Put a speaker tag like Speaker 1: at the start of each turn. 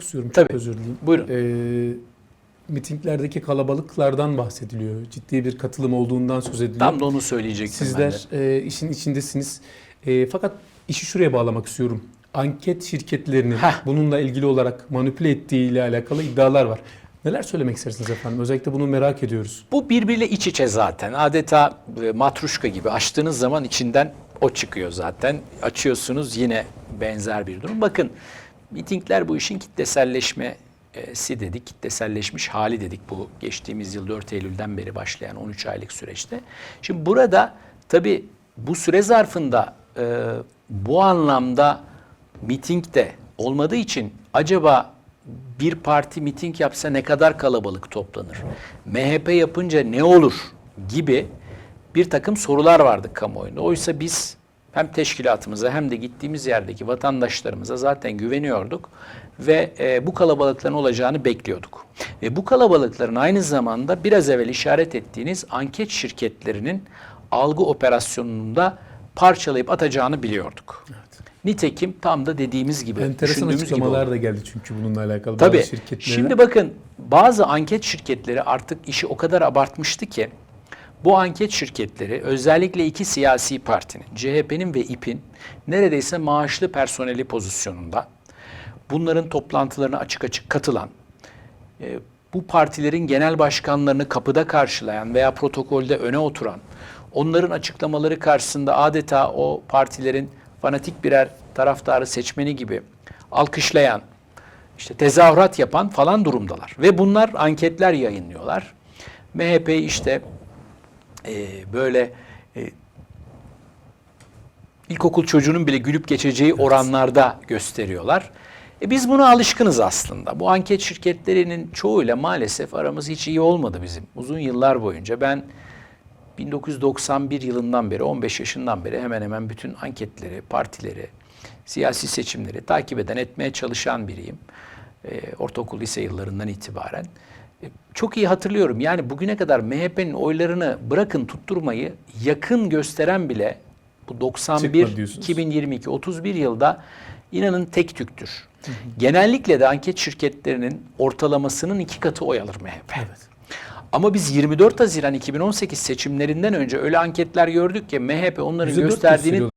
Speaker 1: istiyorum. Çok
Speaker 2: Tabii.
Speaker 1: özür dileyim.
Speaker 2: Buyurun.
Speaker 1: Ee, mitinglerdeki kalabalıklardan bahsediliyor. Ciddi bir katılım olduğundan söz ediliyor.
Speaker 2: Tam da onu söyleyecektim.
Speaker 1: Sizler e, işin içindesiniz. E, fakat işi şuraya bağlamak istiyorum. Anket şirketlerinin
Speaker 2: Heh.
Speaker 1: bununla ilgili olarak manipüle ettiği ile alakalı iddialar var. Neler söylemek istersiniz efendim? Özellikle bunu merak ediyoruz.
Speaker 2: Bu birbiriyle iç içe zaten. Adeta e, matruşka gibi açtığınız zaman içinden o çıkıyor zaten. Açıyorsunuz yine benzer bir durum. Bakın mitingler bu işin kitleselleşmesi dedik. Kitleselleşmiş hali dedik bu geçtiğimiz yıl 4 Eylül'den beri başlayan 13 aylık süreçte. Şimdi burada tabii bu süre zarfında e, bu anlamda miting de olmadığı için acaba bir parti miting yapsa ne kadar kalabalık toplanır? MHP yapınca ne olur gibi bir takım sorular vardı kamuoyunda. Oysa biz hem teşkilatımıza hem de gittiğimiz yerdeki vatandaşlarımıza zaten güveniyorduk ve e, bu kalabalıkların olacağını bekliyorduk. Ve bu kalabalıkların aynı zamanda biraz evvel işaret ettiğiniz anket şirketlerinin algı operasyonunda parçalayıp atacağını biliyorduk. Nitekim tam da dediğimiz gibi,
Speaker 1: Enteresan
Speaker 2: düşündüğümüz gibi oldu.
Speaker 1: da geldi çünkü bununla alakalı.
Speaker 2: Tabii.
Speaker 1: Bazı şirketlerden.
Speaker 2: Şimdi bakın bazı anket şirketleri artık işi o kadar abartmıştı ki bu anket şirketleri özellikle iki siyasi partinin, CHP'nin ve İP'in neredeyse maaşlı personeli pozisyonunda bunların toplantılarına açık açık katılan, e, bu partilerin genel başkanlarını kapıda karşılayan veya protokolde öne oturan, onların açıklamaları karşısında adeta o partilerin fanatik birer taraftarı seçmeni gibi alkışlayan, işte tezahürat yapan falan durumdalar. Ve bunlar anketler yayınlıyorlar. MHP işte e, böyle e, ilkokul çocuğunun bile gülüp geçeceği oranlarda gösteriyorlar. E biz buna alışkınız aslında. Bu anket şirketlerinin çoğuyla maalesef aramız hiç iyi olmadı bizim. Uzun yıllar boyunca ben 1991 yılından beri, 15 yaşından beri hemen hemen bütün anketleri, partileri, siyasi seçimleri takip eden, etmeye çalışan biriyim. E, ortaokul, lise yıllarından itibaren. Çok iyi hatırlıyorum. Yani bugüne kadar MHP'nin oylarını bırakın tutturmayı yakın gösteren bile bu 91,
Speaker 1: Çıkmadı diyorsunuz.
Speaker 2: 2022, 31 yılda inanın tek tüktür. Genellikle de anket şirketlerinin ortalamasının iki katı oy alır MHP.
Speaker 1: Evet.
Speaker 2: Ama biz 24 Haziran 2018 seçimlerinden önce öyle anketler gördük ki MHP onların
Speaker 1: %4
Speaker 2: gösterdiğinin